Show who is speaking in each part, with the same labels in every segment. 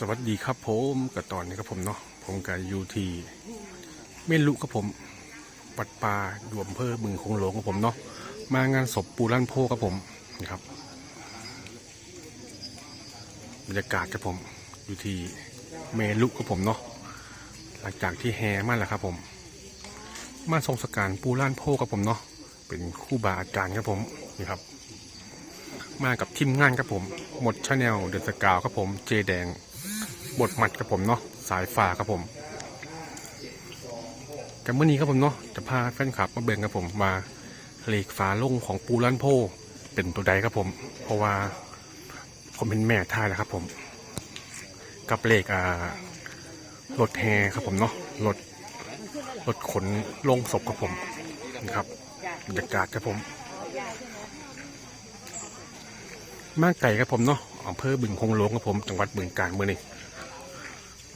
Speaker 1: สวัสดีครับผมกับตอนนี้ครับผมเนาะผมกับยูทีเมลุครับผมวัดป่าดวมเพิ่บึงคงหลงครับผมเนาะมางานศพปูลั่นโพครับผมนี่ครับบรรยากาศครับผมอยู่ที่เมลุครับผมเนาะหลังจากที่แห่มาแล้วครับผมมาทรงสการปูลั่นโพครับผมเนาะเป็นคู่บาอาจารย์ครับผมนี่ครับมากับทีมงานครับผม หมดชาแนลเดอะสกาวครับผม เจแดง บทหมัดครับผมเนาะสายฟ้าครับผมกันเมื่อนี้ครับผมเนาะจะพาแฟนคลับมาเบิ่งครับผมมาเลขฝาลงของปูรันโพเป็นตัวใดครับผม เพราะว่าผมเป็นแม่ท่ายแล้วครับผม กับเลขอ่ารถแฮครับผมเนาะรถรถขนลงศพครับผมนะครับบรรยากาศครับผมมาไก่ครับผมเนาะอำเภอบึงคงหลวงครับผม จังหวัดบึงกาฬเมื่อนี้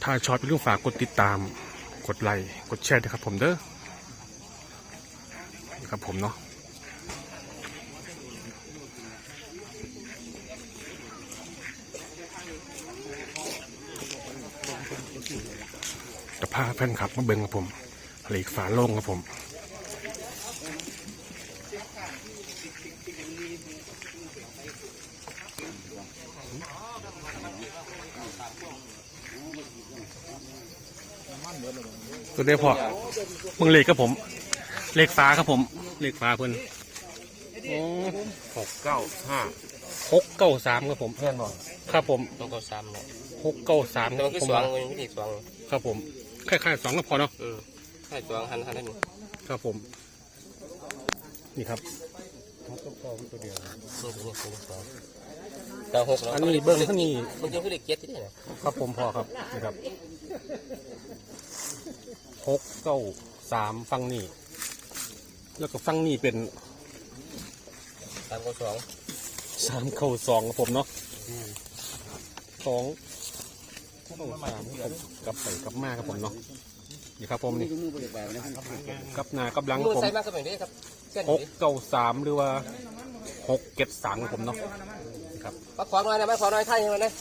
Speaker 1: ถ้าชอบเป็นเรื่องฝากกดติดตาม กดไลค์ กดแชร์นะครับผมเด้อครับผมเนาะจะพาแฟนคลับมาเบิ่งครับผมหลีกฝาโล่งครับผม ตัวเดียวพอมึงเลขครับผมเลขฟ้าครับผมเลขฟ้าเพิ่นโอ้
Speaker 2: หกเก้าห้า
Speaker 1: หกเก้าสามครับผม
Speaker 2: เพื่อนบอก
Speaker 1: ครับผม
Speaker 2: ต้องเก้าสามเนาะ
Speaker 1: หกเก้าสาม
Speaker 2: แต่มันคือ
Speaker 1: ผม
Speaker 2: สวง
Speaker 1: ว่า
Speaker 2: มันไม่ใช่สวง
Speaker 1: ครับผมคล้ายๆสองก็พอเนาะ
Speaker 2: อืมใช่สวงหันหันได้หนึ่ง
Speaker 1: ครับผม นี่ครับ
Speaker 2: นี่คือนี่คือสวงแต่หกเนาะ
Speaker 1: อันนี้เบิ้งข้างนี้
Speaker 2: มันยังคือเลขเจ็ดที่นี่นะครับ
Speaker 1: ผมพอครับนี่ครับ หกเก้าสามฟังนี่ แล้วก็ฟังนี่เป็น
Speaker 2: สามเก้าสอง
Speaker 1: สามเก้าสองครับผมเนาะสองเก้าสามครับผมกลับไปกลับมาครับผมเนาะนี่ครับผมนี่กลับหน้ากลับหลังค
Speaker 2: มื
Speaker 1: รับ
Speaker 2: อ
Speaker 1: ผม
Speaker 2: ใส่มากก็แบบนี้ครับเส้น
Speaker 1: หกเก้าสามหรือว่าหกเจ็ดสามครับผมเนาะครับ
Speaker 2: มาขอหน่อยนะมาขอหน่อยไทยให้มันนะ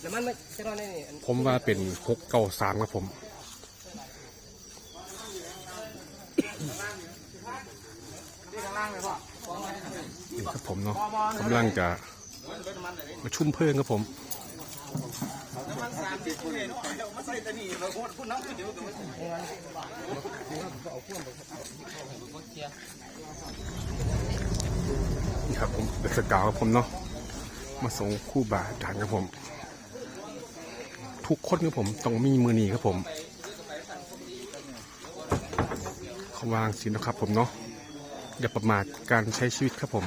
Speaker 2: แล้วมันไม่ใช่หน่อยนี่
Speaker 1: ผมว่าเป็นหกเก้าสามครับผม นี่ครับผมเนาะกำลังจะมาชุ่มเพลิงครับผม นี่ครับผมเป็นสกาวครับผมเนาะ มาส่งคู่บาอาจารย์ครับผม ทุกคนครับผมต้องมีมือนีครับผมเขาวางสินนะครับผมเนาะอย่าประมาทการใช้ชีวิตครับผม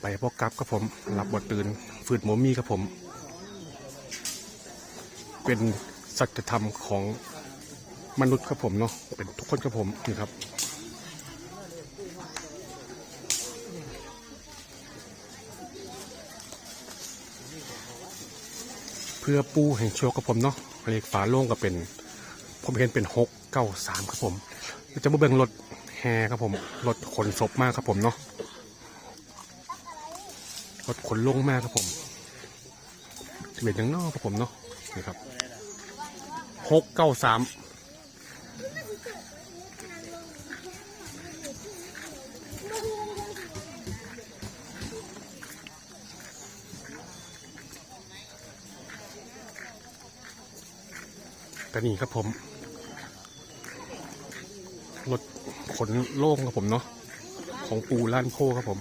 Speaker 1: ไปพอกลับครับผมหลับบทตื่นฝืดหมมีครับผม เป็นสัจธรรมของมนุษย์ครับผมเนาะเป็นทุกคนครับผมนี่ครับ เพื่อปูแห่งโชคกับผมเนาะเลขฝาโล่งก็เป็น ผมเห็นเป็นหกเก้าสามครับผมจะมาเบิ่งรถแฮครับผมรถขนศพมากครับผมเนาะรถขนลงมากครับผมทะเบียนยังนอกครับผมเนาะนี่ครับหกเก้าสาม ต่นี่ครับผมรถขนโล่งครับผมเนาะของปูล้านโพครับผม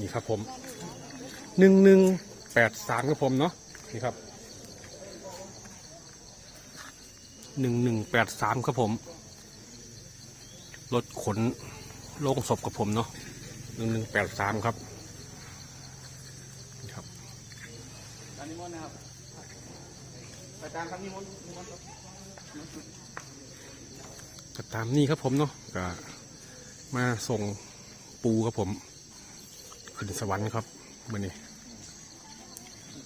Speaker 1: นี่ครับผมหนึ่งหนึ่งแปดสามครับผมเนาะนี่ครับหนึ่งหนึ่งแปดสามครับผมรถขนโล่งศพกับผมเนาะหนึ่งหนึ่งแปดสามครับ น
Speaker 3: ตะครับอาจารครับนิมมน
Speaker 1: ก็ตามนี่ครับผมเนาะก็มาส่งปูครับผม ขึ้นสวรรค์ครับมื่อนี้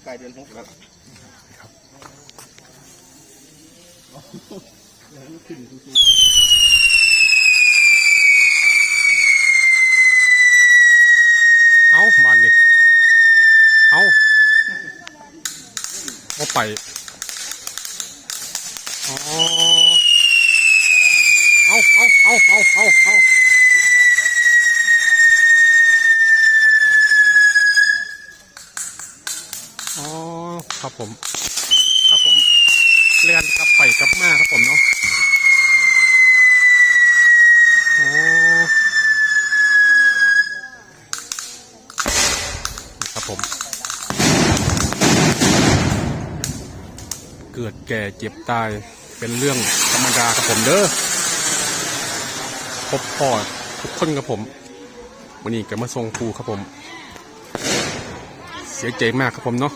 Speaker 3: กล้เดือนหกแล้ว
Speaker 1: ครับ
Speaker 3: เอามาเลยเอา
Speaker 1: อเอาเอาเอาเอาเอาเอาอ๋อครับผม ครับผมเรียนกลับไปกลับมาครับผมเนาะอ๋อครับผม เกิดแก่ เจ็บตายเป็นเรื่องธรรมดาครับผมเด้อพบพ่อทุกคนครับผมวันนี้ก็มาส่งครูครับผม เสียใจมากครับผมเนาะ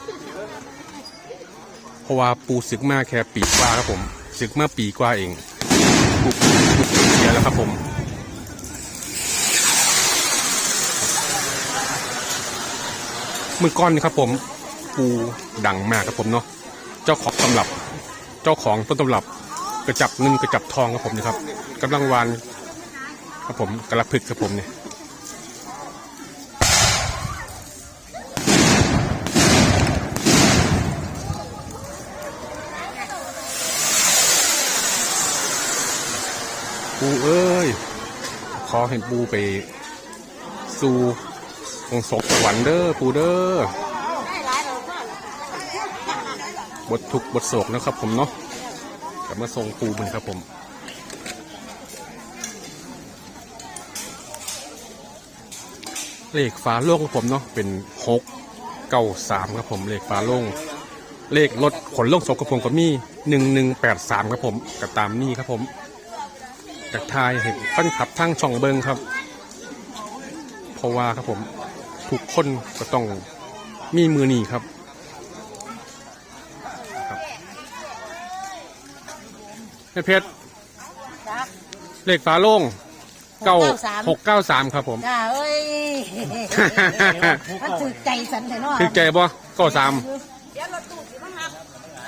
Speaker 1: เพราะว่าปูศึกมาแค่ปีกว่าครับผมศึกมาปีกว่าเองปูปูเสียแล้วครับผมมือก้อนนี่ครับผมปูดังมากครับผมเนาะเจ้าของตำรับ เจ้าของต้นตำรับกระจับเงินกระจับทองครับผมนะครับกำลังวานครับผมกระพึกครับผมเนี่ยปูเอ้ย ขอเห็นปูไป สู่องศกสวรรค์เด้อปูเด้อ บททุกบทโศกนะครับผมเนาะกลับมาทรงปูมันครับผมเลขฟ้าโล่งครับผมเนาะเป็นหกเก้าสามครับผมเลขฟ้าโล่งเลขรถขนลงศพครับผมก็มีหนึ่งหนึ่งแปดสามครับผมกับตามนี่ครับผมจากทายเห็นฟันขับทั้งช่องเบิงครับ เพราะว่าครับผมทุกคนก็ต้องมีมือหนีครับ แม่เพชร
Speaker 4: จ้า
Speaker 1: เลขฟ้าโล่งเก้า
Speaker 4: 693
Speaker 1: หกเก้าสามครับผม
Speaker 4: จ้าเอ้ยมันถือใจสันเลยเนาะ
Speaker 1: คือใจบ่เก้าสาม
Speaker 4: เดี๋ยวรถตู้สิมาหับ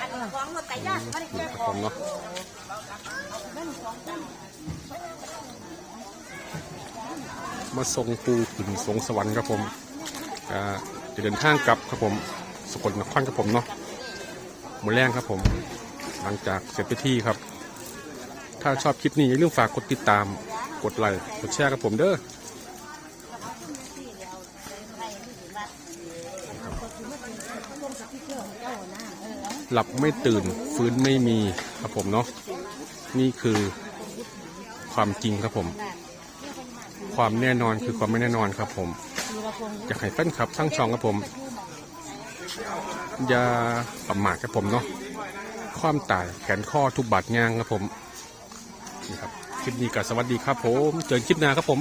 Speaker 4: อันของรถไก่ย่างมัน
Speaker 1: ครับผมเนาะมาทรงปูขึ้นสงสวรรค์ครับผมอ่าจะเดินทางกลับครับผมสกลนครครับผมเนาะหมดแรงครับผม หลังจากเสร็จพิธีครับ ถ้าชอบคลิปนี้อย่าลืมฝากกดติดตาม กดไลค์ กดแชร์กับผมเด้อ หลับไม่ตื่นฟื้นไม่มีครับผมเนาะ นี่คือความจริงครับผม ความแน่นอนคือความไม่แน่นอนครับผม อยากให้แฟนคลับทั้งช่องครับผม อย่าประมาทครับผมเนาะความตายแขนข้อทุกบาดยางครับผม นี่ครับคลิปนี้ก็สวัสดีครับผมเจอกันคลิปหน้าครับผม